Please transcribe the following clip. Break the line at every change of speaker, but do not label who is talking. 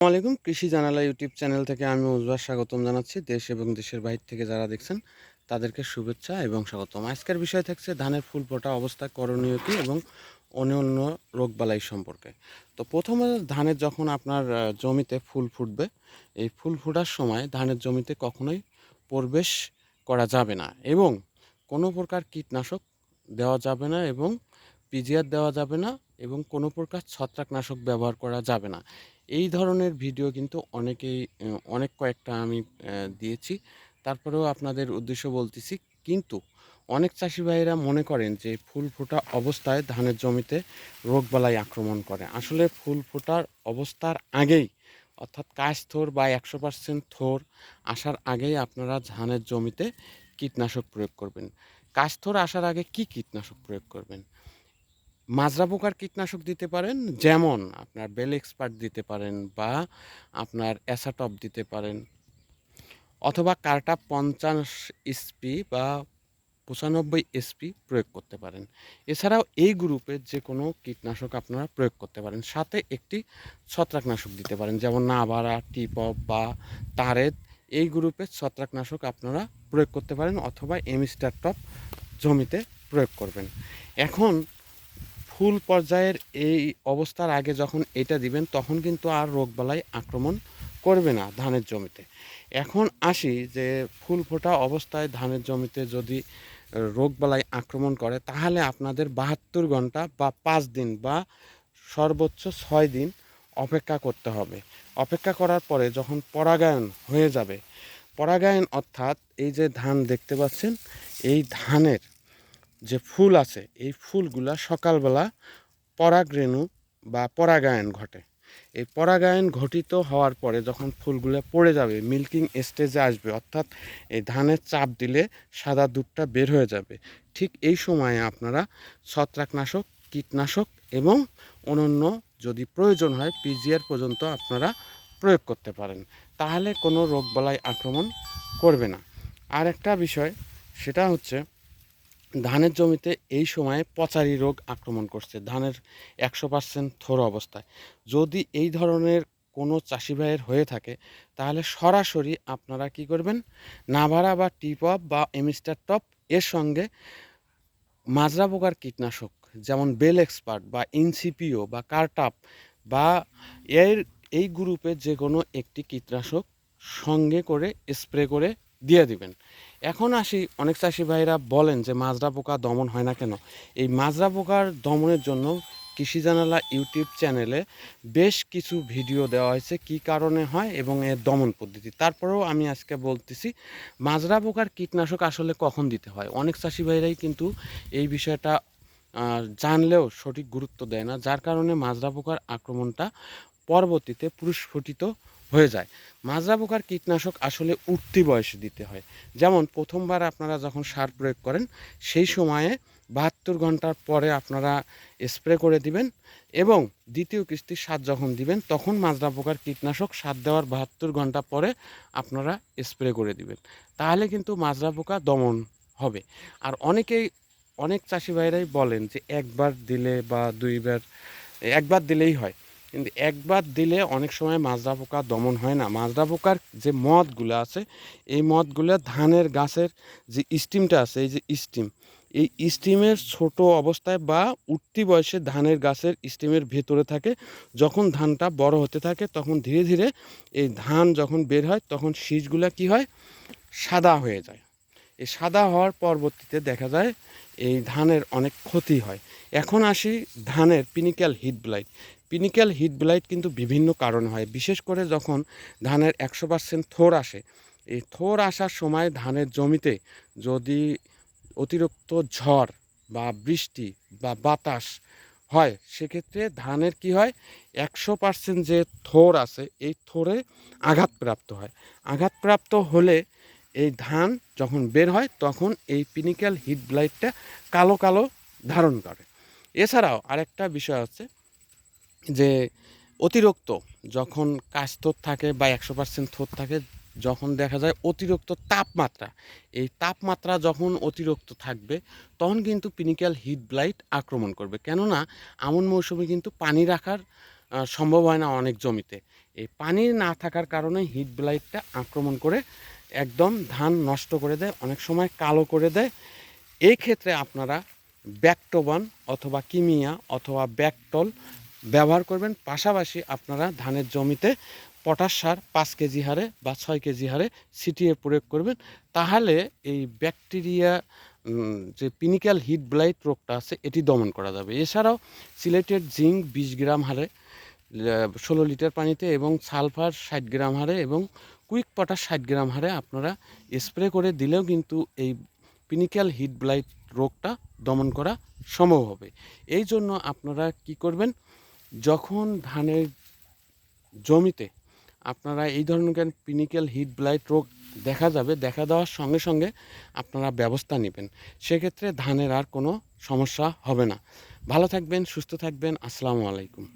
আসসালামু আলাইকুম কৃষি জানালা ইউটিউব চ্যানেল থেকে আমি উজবার স্বাগতম জানাচ্ছি। দেশ এবং দেশের বাইরে থেকে যারা দেখছেন, তাদেরকে শুভেচ্ছা এবং স্বাগতম। আজকের বিষয় থাকছে ধানের ফুল ফোটা অবস্থা করণীয় কী এবং অন্যান্য রোগবালাই সম্পর্কে। তো প্রথমে ধানের যখন আপনার জমিতে ফুল ফুটবে, এই ফুল ফোটার সময় ধানের জমিতে কখনোই প্রবেশ করা যাবে না এবং কোনো প্রকার কীটনাশক দেওয়া যাবে না এবং পিজিআর দেওয়া যাবে না এবং কোনো প্রকার ছত্রাকনাশক ব্যবহার করা যাবে না। এই ধরনের ভিডিও কিন্তু অনেকেই, অনেক কয়েকটা আমি দিয়েছি। তারপরেও আপনাদের উদ্দেশ্য বলতেছি, কিন্তু অনেক চাষি ভাইয়েরা মনে করেন যে ফুল ফোটা অবস্থায় ধানের জমিতে রোগবালাই আক্রমণ করে। আসলে ফুল ফোটার অবস্থার আগেই, অর্থাৎ কাশ থোর বা একশো পার্সেন্ট থোর আসার আগেই আপনারা ধানের জমিতে কীটনাশক প্রয়োগ করবেন। কাশ থোর আসার আগে কি কীটনাশক প্রয়োগ করবেন? মাজরা পোকার কীটনাশক দিতে পারেন? যেমন আপনার বেল এক্সপার্ট দিতে পারেন বা আপনার অ্যাসাটপ দিতে পারেন। অথবা কার্টা পঞ্চাশ এসপি বা পঁচানব্বই এসপি প্রয়োগ করতে পারেন। এছাড়াও এই গ্রুপের যে কোনো কীটনাশক আপনারা প্রয়োগ করতে পারেন। সাথে একটি ছত্রাকনাশক দিতে পারেন, যেমন নাভারা টিপপ বা তারেদ। এই গ্রুপের ছত্রাকনাশক আপনারা প্রয়োগ করতে পারেন অথবা এমিস্টার টপ জমিতে প্রয়োগ করবেন। এখন ফুল পর্যায়ের এই অবস্থার আগে যখন এটা দিবেন, তখন কিন্তু আর রোগবালাই আক্রমণ করবে না ধানের জমিতে। এখন আসি যে ফুল ফোটা অবস্থায় ধানের জমিতে যদি রোগবালাই আক্রমণ করে, তাহলে আপনাদের বাহাত্তর ঘণ্টা বা পাঁচ দিন বা সর্বোচ্চ ছয় দিন অপেক্ষা করতে হবে। অপেক্ষা করার পরে যখন পরাগায়ন হয়ে যাবে, পরাগায়ন অর্থাৎ এই যে ধান দেখতে পাচ্ছেন, এই ধানের যে ফুল আছে, এই ফুলগুলা সকালবেলা পরাগরেণু বা পরাগায়ন ঘটে। এই পরাগায়ন ঘটিত হওয়ার পরে যখন ফুলগুলো পড়ে যাবে, মিল্কিং স্টেজে আসবে, অর্থাৎ এই ধানের চাপ দিলে সাদা দুধটা বের হয়ে যাবে, ঠিক এই সময়ে আপনারা ছত্রাকনাশক, কীটনাশক এবং অনন্য যদি প্রয়োজন হয় পিজিআর পর্যন্ত আপনারা প্রয়োগ করতে পারেন। তাহলে কোনো রোগবালাই আক্রমণ করবে না। আর একটা বিষয়, সেটা হচ্ছে ধানের জমিতে এই সময়ে পচারি রোগ আক্রমণ করছে। ধানের একশো পার্সেন্ট থোর অবস্থায়। যদি এই ধরনের কোনো চাষি ভাইয়ের হয়ে থাকে, তাহলে সরাসরি আপনারা কি করবেন? নাভারা বা টিপ টিপপ বা এমিস্টার টপ এর সঙ্গে মাজরা পোকার কীটনাশক, যেমন বেল এক্সপার্ট বা ইনসিপিও বা কার্টাপ বা এর, এই গ্রুপের যে কোনো একটি কীটনাশক সঙ্গে করে স্প্রে করে দিয়ে দিবেন। এখন আসি, অনেক চাষি ভাইরা বলেন যে মাজরা পোকা দমন হয় না কেন? এই মাজরা পোকার দমনের জন্য কৃষি জানালা ইউটিউব চ্যানেলে বেশ কিছু ভিডিও দেওয়া হয়েছে, কি কারণে হয় এবং এর দমন পদ্ধতি। তারপরেও আমি আজকে বলতেছি, মাজরা পোকার কীটনাশক আসলে কখন দিতে হয়? অনেক চাষি ভাইরাই কিন্তু এই বিষয়টা জানলেও সঠিক গুরুত্ব দেয় না। যার কারণে মাজরা পোকার আক্রমণটা পরবর্তীতে পুরুস্ফুটিত হয়ে যায়। মাজরা পোকার কীটনাশক আসলে উঠতি বয়সে দিতে হয়। যেমন প্রথমবার আপনারা যখন সার প্রয়োগ করেন, সেই সময়ে বাহাত্তর ঘণ্টার পরে আপনারা স্প্রে করে দিবেন এবং দ্বিতীয় কিস্তির সার যখন দিবেন, তখন মাজরা পোকার কীটনাশক সার দেওয়ার বাহাত্তর ঘণ্টা পরে আপনারা স্প্রে করে দিবেন। তাহলে কিন্তু মাজরা পোকা দমন হবে। আর অনেকেই, অনেক চাষি ভাইরাই বলেন যে একবার দিলে বা দুইবার, একবার দিলেই হয়। কিন্তু একবার দিলে অনেক সময় মাজরা পোকা দমন হয় না। মাজরা পোকার যে মদগুলো আছে, এই মদগুলো ধানের গাছের যে স্টিমটা আছে, এই যে স্টিম, এই স্টিমের ছোট অবস্থায় বা উঠতি বয়সে ধানের গাছের স্টিমের ভেতরে থাকে। যখন ধানটা বড় হতে থাকে, তখন ধীরে ধীরে এই ধান যখন বের হয়, তখন শীষগুলো কি হয়? সাদা হয়ে যায়। এই সাদা হওয়ার পরবর্তীতে দেখা যায়, এই ধানের অনেক ক্ষতি হয়। এখন আসি ধানের panicle heat blight. Panicle heat blight কিন্তু বিভিন্ন কারণ হয়। বিশেষ করে যখন ধানের একশো পার্সেন্ট থোর আসে, এই থোর আসার সময় ধানের জমিতে যদি অতিরিক্ত ঝড় বা বৃষ্টি বা বাতাস হয়, সেক্ষেত্রে ধানের কি হয়? একশো পার্সেন্ট যে থোর আছে, এই থোরে আঘাতপ্রাপ্ত হয়। আঘাতপ্রাপ্ত হলে এই ধান যখন বের হয়, তখন এই পিনিক্যাল হিট ব্লাইটটা কালো কালো ধারণ করে। এছাড়াও আরেকটা বিষয় হচ্ছে যে অতিরিক্ত যখন কাস্তর থাকে বা একশো পার্সেন্ট থোর থাকে, যখন দেখা যায় অতিরিক্ত তাপমাত্রা, এই তাপমাত্রা যখন অতিরিক্ত থাকবে, তখন কিন্তু পিনিক্যাল হিট ব্লাইট আক্রমণ করবে। কেননা আমন মৌসুমে কিন্তু পানি রাখার সম্ভব হয় না অনেক জমিতে। এই পানি না থাকার কারণে হিট ব্লাইটটা আক্রমণ করে একদম ধান নষ্ট করে দেয়, অনেক সময় কালো করে দেয়। এই ক্ষেত্রে আপনারা ব্যাকটোবান অথবা কিমিয়া অথবা ব্যাকটল ব্যবহার করবেন। পাশাপাশি আপনারা ধানের জমিতে পটাশ সার পাঁচ কেজি হারে বা ছয় কেজি হারে ছিটিয়ে প্রয়োগ করবেন। তাহলে এই ব্যাকটেরিয়া যে পিনিক্যাল হিট ব্লাইট রোগটা আছে, এটি দমন করা যাবে। এছাড়াও সিলেটেড জিঙ্ক বিশ গ্রাম হারে ষোলো লিটার পানিতে এবং সালফার ষাট গ্রাম হারে এবং কুইক পটাশ ষাট গ্রাম হারে আপনারা স্প্রে করে দিলেও কিন্তু এই পিনিক্যাল হিট ব্লাইট রোগটা দমন করা সম্ভব হবে। এই জন্য আপনারা কি করবেন যখন ধানের জমিতে আপনারা এই ধরনের পিনিক্যাল হিট ব্লাইট রোগ দেখা যাবে, দেখা দেওয়ার সঙ্গে সঙ্গে আপনারা ব্যবস্থা নেবেন। সেক্ষেত্রে ধানের আর কোনো সমস্যা হবে না। ভালো থাকবেন, সুস্থ থাকবেন। আসসালামু আলাইকুম।